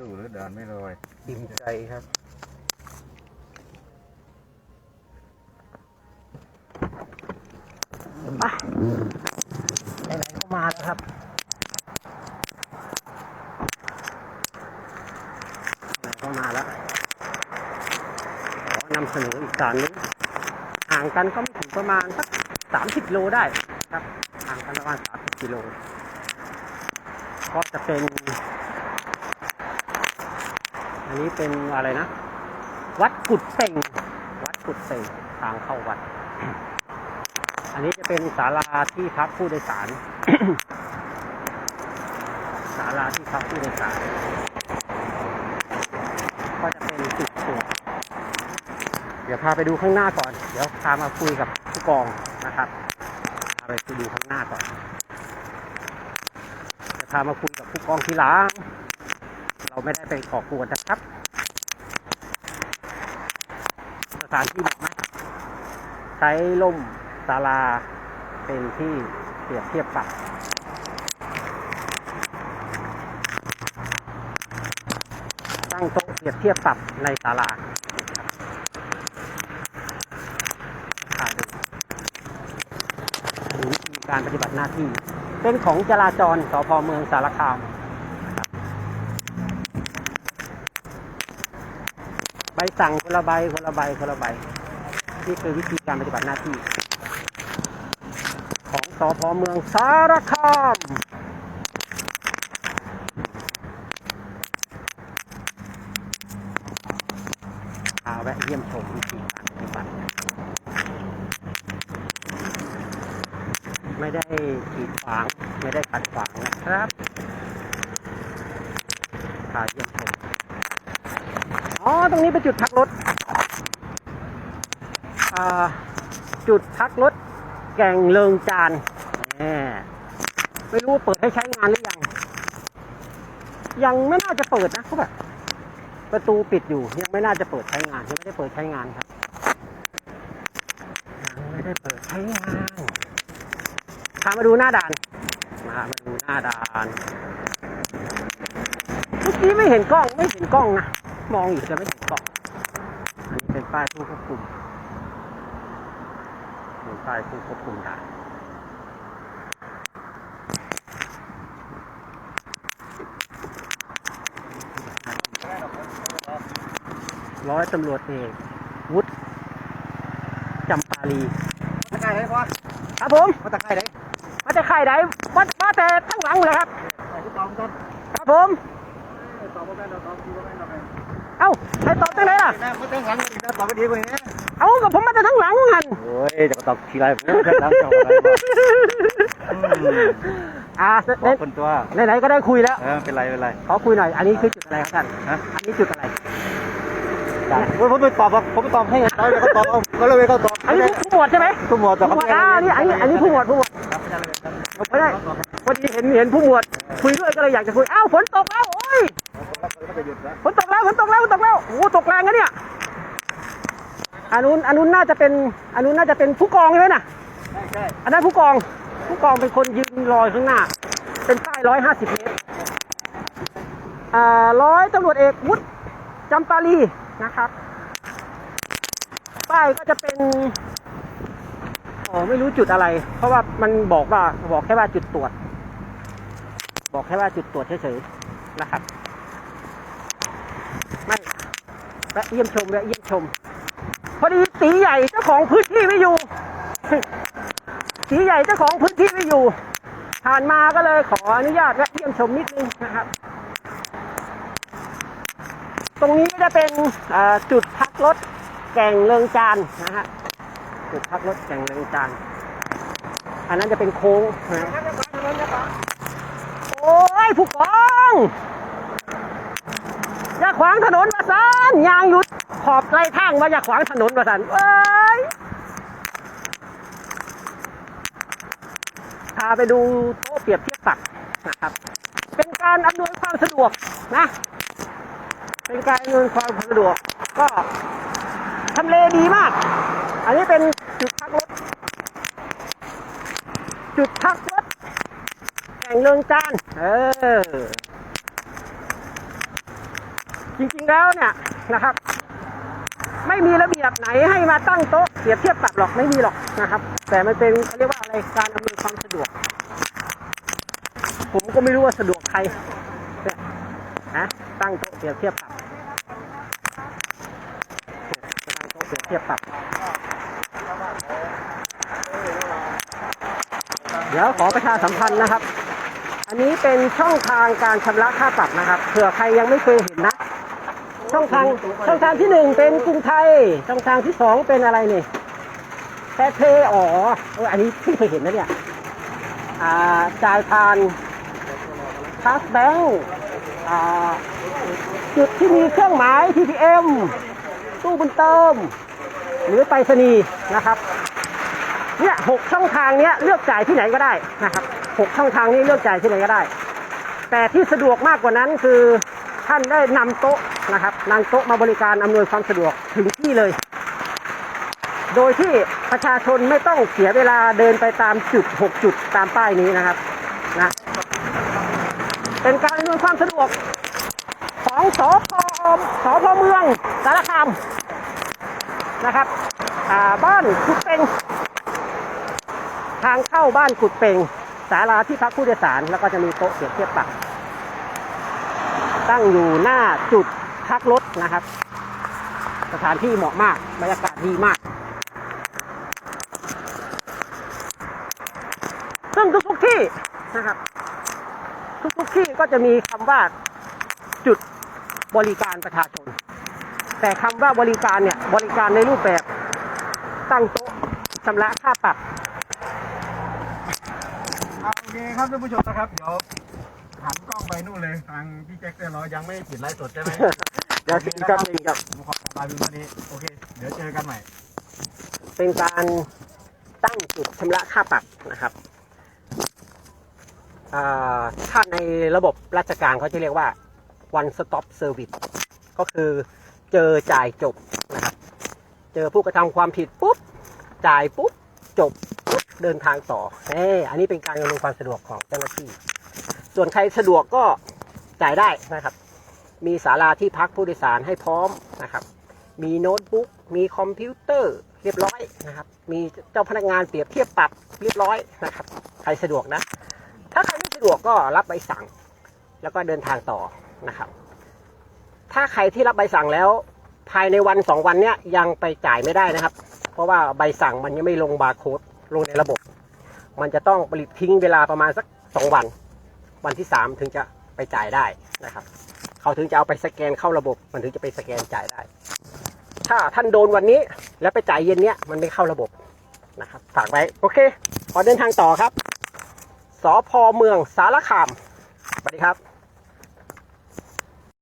สู้หรือด่านไม่ลอยอิ่มใจครับ ไปไหนๆก็มาแล้วครับไหนก็มาแล้วขอนำเสนออีกสารนึงห่างกันก็ไม่ถึงประมาณสักสามสิบโลได้ครับห่างกันประมาณสามสิบกิโลก็จะเป็น อั นนี้เป็นอะไรนะ วัดกุดเป่ง วัดกุดเป่งทางเข้าวัด อันนี้จะเป็นศาลาที่พักผู้โดยสารศาลาที่พักผู้โดยสารก็จะเป็นจุดตรวจเดี๋ยวพาไปดูข้างหน้าก่อน เดี๋ยวพามาคุยกับผู้กองนะครับพาไปดูข้างหน้าก่อนเดี๋ยวพามาคุยกับผู้กองทีหลัง เราไม่ได้ไปก่อกวนนะครับ สถานที่บอกไหมใช้ล่มศาลาเป็นที่เปรียบเทียบปรับตั้งโต๊ะเปรียบเทียบปรับในศาลาการปฏิบัติหน้าที่ เป็นของจราจรสพเมืองสารคาม ใบ สั่งคนละใบคนละใบคนละใบนี่คือวิธีการปฏิบัติหน้าที่ ของสพเมืองสารคามพาแวะเยี่ยมชมวิธีการปฏิบัติไม่ได้ขีดขวางไม่ได้ขัดขวางนะครับพาเยี่ยมชม อ๋อ ตรงนี้เป็นจุดพักรถ จุดพักรถแก่งเลิงจานไม่รู้ว่าเปิดให้ใช้งานหรือยัง ยังไม่น่าจะเปิดนะเขาแบบประตูปิดอยู่ ยังไม่น่าจะเปิดใช้งาน ยังไม่ได้เปิดใช้งานครับยังไม่ได้เปิดใช้งานพามาดูหน้าด่าน มามาดูหน้าด่าน เมื่อกี้ไม่เห็นกล้อง ไม่เห็นกล้องนะ มองอยู่แต่ไม่เห็นเกล้องอันนี้เป็นป้ายผู้ควบคุมเป็นป้ายผู้ควบคุมด่านร้อยตำรวจเอกวุฒิจำปาลีตะไคร้ไหนพ่อครับผมมาตะไคร้ไหนมาจากไข่ไหนมามาแต่ข้างหลังเลยครับครับผมตอบว่าแม่เราตอบดีว่าแม่เราไง เอ้าใครตอบจังไหนล่ะนะมาตั้งหลังอีกนะตอบก็ดีกว่านี้เอ้ากับผมมาแต่ข้างหลังหันโอ้ยจะตอบทีไรผมจะตั้งเจ้าอะไรอ่าบอกคนตัวไหนๆก็ได้คุยแล้วเออเป็นไรเป็นไรขอคุยหน่อยอันนี้คือจุดอะไรครับท่านฮะอันนี้จุดอะไรผมไปตอบผมไปตอบให้เขาเลยเขาตอบก็เลยเขาตอบอันนี้ผู้หมวดใช่ไหมผู้หมวดตอบผู้หมวดอ่านี่อันนี้อันนี้ผู้หมวดผู้หมวด ไม่ได้พอดีเห็นเห็นผู้หมวดคุยด้วยก็เลยอยากจะคุยอ้าวฝนตกแล้วโอ้ยฝนตกแล้วฝนตกแล้วฝนตกแล้วโอ้ตกแรงนะเนี่ยอันนู้นอันนู้นน่าจะเป็นอันนู้นน่าจะเป็นผู้กองใช่ไหมน่ะใช่ใช่อันนั้นผู้กองผู้กองเป็นคนยืนรอยข้างหน้า เป็นป้ายร้อยห้าสิบเมตรอ่าร้อยตำรวจเอกวุฒิจำปาลีนะครับป้ายก็จะเป็น อ๋อไม่รู้จุดอะไร เพราะว่ามันบอกว่าบอกแค่ว่าจุดตรวจ บอกแค่ว่าจุดตรวจเฉยๆนะครับ ไม่แวะเยี่ยมชมแวะเยี่ยมชม พอดีตีใหญ่เจ้าของพื้นที่ไม่อยู่ตีใหญ่เจ้าของพื้นที่ไม่อยู่ผ่านมาก็เลยขออนุญาตแวะเยี่ยมชมนิดนึงนะครับ ตรงนี้จะเป็นจุดพักรถแก่งเลิงจานนะฮะ จุดพักรถแก่งเลิงจานอันนั้นจะเป็นโค้งนะโอ้ยผู้กองอย่าขวางถนนมาสันยางหยุดขอบไกลทางว่าอย่าขวางถนนมาสันเอ้ยพาไปดูโต๊ะเปรียบเทียบปรับนะครับ เป็นการอำนวยความสะดวกนะ เป็นการอำนวยความสะดวกก็ทำเลดีมาก อันนี้เป็นจุดพักรถ จุดพักรถแข่งเรืองจานเออ จริงๆแล้วเนี่ยนะครับ ไม่มีระเบียบไหนให้มาตั้งโต๊ะเสียบเทียบปรับหรอกไม่มีหรอกนะครับ แต่มันเป็นเขาเรียกว่าอะไรการอำนวยความสะดวก ผมก็ไม่รู้ว่าสะดวกใครเนี่ยนะตั้งโต๊ะเสียบเทียบปรับเนี่ยตั้งโต๊ะเสียบเทียบปรับ เดี๋ยวขอประชาสัมพันธ์นะครับ อันนี้เป็นช่องทางการชำระค่าปรับนะครับเผื่อใครยังไม่เคยเห็นนะช่องทางช่องทางที่หนึ่งเป็นกรุงไทย ช่องทางที่สองเป็นอะไรนี่แพทเพอ๋อเอออันนี้เพิ่งเคยเห็นนะเนี่ยอ่าจ่ายผ่านพาสแบงค์อ่าจุดที่มีเครื่องหมาย TPM ตู้บุญเติม หรือไปรษณีย์นะครับ เนี่ยหกช่องทางเนี้ยเลือกจ่ายที่ไหนก็ได้นะครับหกช่องทางนี้เลือกจ่ายที่ไหนก็ได้ แต่ที่สะดวกมากกว่านั้นคือท่านได้นำโต๊ะนะครับนำโต๊ะมาบริการอำนวยความสะดวกถึงที่เลย โดยที่ประชาชนไม่ต้องเสียเวลาเดินไปตามจุดหกจุดตามป้ายนี้นะครับนะเป็นการอำนวยความสะดวกของสพสพเมืองสารคามนะครับบ้านคุดเป็น ทางเข้าบ้านกุดเปงศาลาที่พักผู้โดยสาร แล้วก็จะมีโต๊ะเสียบเทียบปรับตั้งอยู่หน้าจุดพักรถนะครับ สถานที่เหมาะมากบรรยากาศดีมาก ซึ่งทุกๆที่นะครับ ทุกๆที่ก็จะมีคำว่าจุดบริการประชาชน แต่คำว่าบริการเนี่ย บริการในรูปแบบตั้งโต๊ะชำระค่าปรับ เอาโอเคครับท่านผู้ชมนะครับ เดี๋ยวหันกล้องไปนู่นเลย ทางพี่แจ็คเตือนเรายังไม่ปิดไลฟ์สดใช่ไหมเดี๋ยวจริงครับจริงครับ ผมขอกลับมาเพียงเท่านี้ โอเค เดี๋ยวเจอกันใหม่ เป็นการตั้งจุดชำระค่าปรับนะครับอ่าถ้าในระบบราชการเขาจะเรียกว่า one stop service ก็คือเจอจ่ายจบนะครับ เจอผู้กระทำความผิดปุ๊บ จ่ายปุ๊บ จบปุ๊บ เดินทางต่อเอ้อันนี้เป็นการอำนวยความสะดวกของเจ้าหน้าที่ ส่วนใครสะดวกก็จ่ายได้นะครับ มีศาลาที่พักผู้โดยสารให้พร้อมนะครับ มีโน้ตบุ๊ก มีคอมพิวเตอร์เรียบร้อยนะครับ มีเจ้าพนักงานเปรียบเทียบปรับเรียบร้อยนะครับ ใครสะดวกนะ ถ้าใครไม่สะดวกก็รับใบสั่ง แล้วก็เดินทางต่อนะครับ ถ้าใครที่รับใบสั่งแล้วภายในวันสองวันเนี้ยยังไปจ่ายไม่ได้นะครับ เพราะว่าใบสั่งมันยังไม่ลงบาร์โค้ด ลงในระบบ มันจะต้องผลิตทิ้งเวลาประมาณสักสองวัน วันที่สามถึงจะไปจ่ายได้นะครับ เขาถึงจะเอาไปสแกนเข้าระบบ มันถึงจะไปสแกนจ่ายได้ ถ้าท่านโดนวันนี้แล้วไปจ่ายเย็นเนี้ยมันไม่เข้าระบบนะครับฝากไว้ โอเค ขอเดินทางต่อครับสพเมืองสารคามสวัสดีครับ